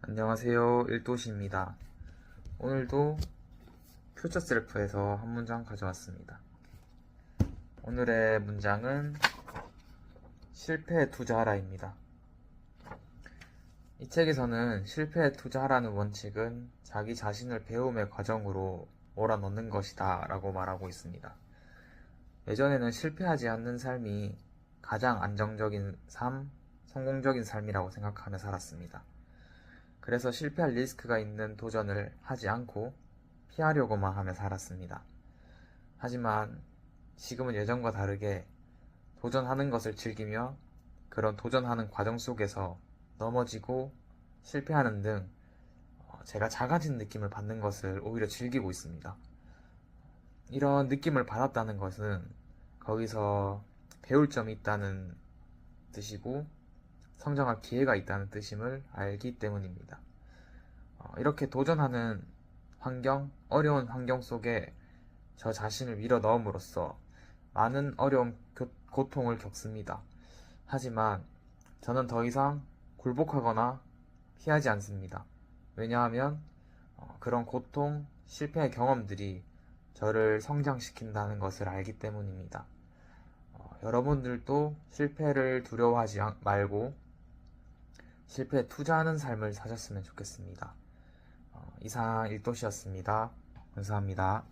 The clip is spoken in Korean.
안녕하세요. 일도시입니다. 오늘도 퓨처 셀프에서 한 문장 가져왔습니다. 오늘의 문장은 실패에 투자하라입니다. 이 책에서는 실패에 투자하라는 원칙은 자기 자신을 배움의 과정으로 몰아넣는 것이다 라고 말하고 있습니다. 예전에는 실패하지 않는 삶이 가장 안정적인 삶, 성공적인 삶이라고 생각하며 살았습니다. 그래서 실패할 리스크가 있는 도전을 하지 않고 피하려고만 하며 살았습니다. 하지만 지금은 예전과 다르게 도전하는 것을 즐기며 그런 도전하는 과정 속에서 넘어지고 실패하는 등 어, 제가 작아진 느낌을 받는 것을 오히려 즐기고 있습니다. 이런 느낌을 받았다는 것은 거기서 배울 점이 있다는 뜻이고 성장할 기회가 있다는 뜻임을 알기 때문입니다. 어, 이렇게 도전하는 환경, 어려운 환경 속에 저 자신을 밀어 넣음으로써 많은 어려움, 교- 고통을 겪습니다. 하지만 저는 더 이상 굴복하거나 피하지 않습니다. 왜냐하면 어, 그런 고통, 실패의 경험들이 저를 성장시킨다는 것을 알기 때문입니다. 어, 여러분들도 실패를 두려워하지 않- 말고 실패에 투자하는 삶을 사셨으면 좋겠습니다. 어, 이상 일도시였습니다. 감사합니다.